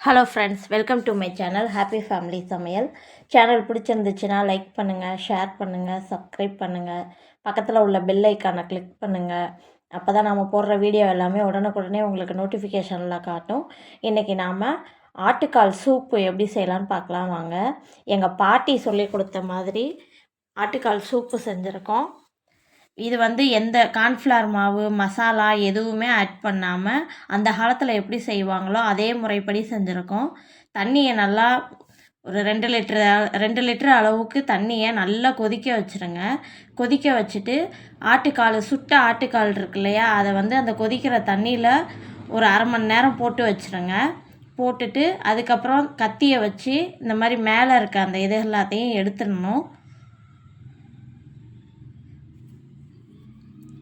Hello friends welcome to my channel happy family சமையல் channel பிடிச்சிருந்துச்சுன்னா like பண்ணுங்கள் share பண்ணுங்கள் சப்ஸ்கிரைப் பண்ணுங்கள் பக்கத்தில் உள்ள பெல் ஐக்கானை கிளிக் பண்ணுங்கள் அப்போ தான் நம்ம போடுற வீடியோ எல்லாமே உடனுக்குடனே உங்களுக்கு நோட்டிஃபிகேஷனில் காட்டும். இன்றைக்கி நாம் ஆட்டுக்கால் சூப்பு எப்படி செய்யலான்னு பார்க்கலாம் வாங்க. எங்கள் பாட்டி சொல்லி கொடுத்த மாதிரி ஆட்டுக்கால் சூப்பு செஞ்சுருக்கோம். இது வந்து எந்த கார்ன்ஃப்ளவர் மாவு மசாலா எதுவுமே ஆட் பண்ணாமல் அந்த காலத்தில் எப்படி செய்வாங்களோ அதே முறைப்படி செஞ்சுருக்கோம். தண்ணியை நல்லா ஒரு ரெண்டு லிட்டர் ரெண்டு லிட்டர் அளவுக்கு தண்ணியை நல்லா கொதிக்க வச்சுருங்க. கொதிக்க வச்சுட்டு ஆட்டுக்கால் சுட்ட ஆட்டுக்கால் இருக்கு இல்லையா? அதை வந்து அந்த கொதிக்கிற தண்ணியில் ஒரு அரை மணி நேரம் போட்டு வச்சுருங்க. போட்டுட்டு அதுக்கப்புறம் கத்தியை வச்சு இந்த மாதிரி மேலே இருக்க அந்த இது எல்லாத்தையும் எடுத்துடணும்.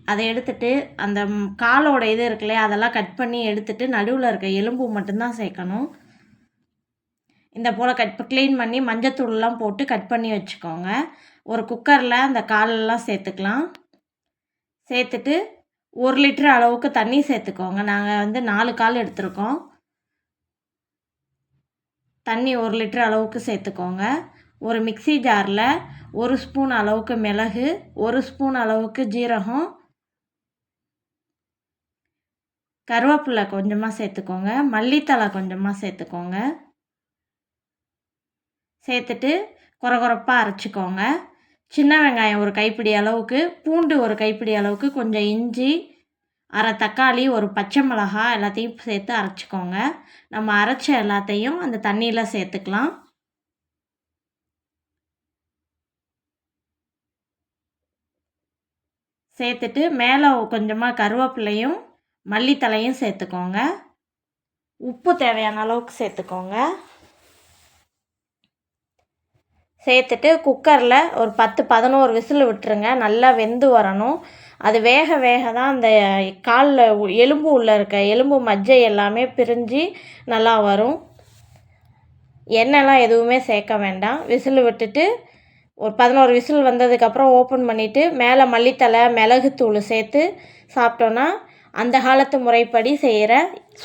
அதை எடுத்துட்டு அந்த காலோட இது இருக்குல்ல அதெல்லாம் கட் பண்ணி எடுத்துட்டு நடுவில் இருக்க எலும்பு மட்டும்தான் சேர்க்கணும். இந்த போல் கட் க்ளீன் பண்ணி மஞ்சத்தூள்லாம் போட்டு கட் பண்ணி வச்சுக்கோங்க. ஒரு குக்கரில் அந்த காலெல்லாம் சேர்த்துக்கலாம். சேர்த்துட்டு ஒரு லிட்டர் அளவுக்கு தண்ணி சேர்த்துக்கோங்க. நாங்கள் வந்து நாலு கால் எடுத்திருக்கோம். தண்ணி ஒரு லிட்டர் அளவுக்கு சேர்த்துக்கோங்க. ஒரு மிக்ஸி ஜாரில் ஒரு ஸ்பூன் அளவுக்கு மிளகு ஒரு ஸ்பூன் அளவுக்கு ஜீரகம் கருவேப்பிலை கொஞ்சமாக சேர்த்துக்கோங்க. மல்லித்தழை கொஞ்சமாக சேர்த்துக்கோங்க. சேர்த்துட்டு குறகுறப்பாக அரைச்சிக்கோங்க. சின்ன வெங்காயம் ஒரு கைப்பிடி அளவுக்கு பூண்டு ஒரு கைப்பிடி அளவுக்கு கொஞ்சம் இஞ்சி அரை தக்காளி ஒரு பச்சை மிளகா எல்லாத்தையும் சேர்த்து அரைச்சிக்கோங்க. நம்ம அரைச்ச எல்லாத்தையும் அந்த தண்ணியில் சேர்த்துக்கலாம். சேர்த்துட்டு மேலே கொஞ்சமாக கருவேப்பிலையும் மல்லித்தலையும் சேர்த்துக்கோங்க. உப்பு தேவையான அளவுக்கு சேர்த்துக்கோங்க. சேர்த்துட்டு குக்கரில் ஒரு பத்து பதினோரு விசில் விட்டுருங்க. நல்லா வெந்து வரணும். அது வேக வேக தான் அந்த காலில் எலும்பு உள்ளே இருக்க எலும்பு மஜ்ஜை எல்லாமே பிரிஞ்சு நல்லா வரும். எண்ணெய்லாம் எதுவுமே சேர்க்க வேண்டாம். விசில் விட்டுட்டு ஒரு பதினோரு விசில் வந்ததுக்கப்புறம் ஓப்பன் பண்ணிவிட்டு மேலே மல்லித்தலை மிளகுத்தூள் சேர்த்து சாப்பிட்டோன்னா அந்த காலத்து முறைப்படி செய்கிற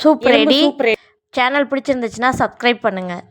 soup ready. Soup ready. Channel பிடிச்சிருந்துச்சுன்னா சப்ஸ்கிரைப் பண்ணுங்கள்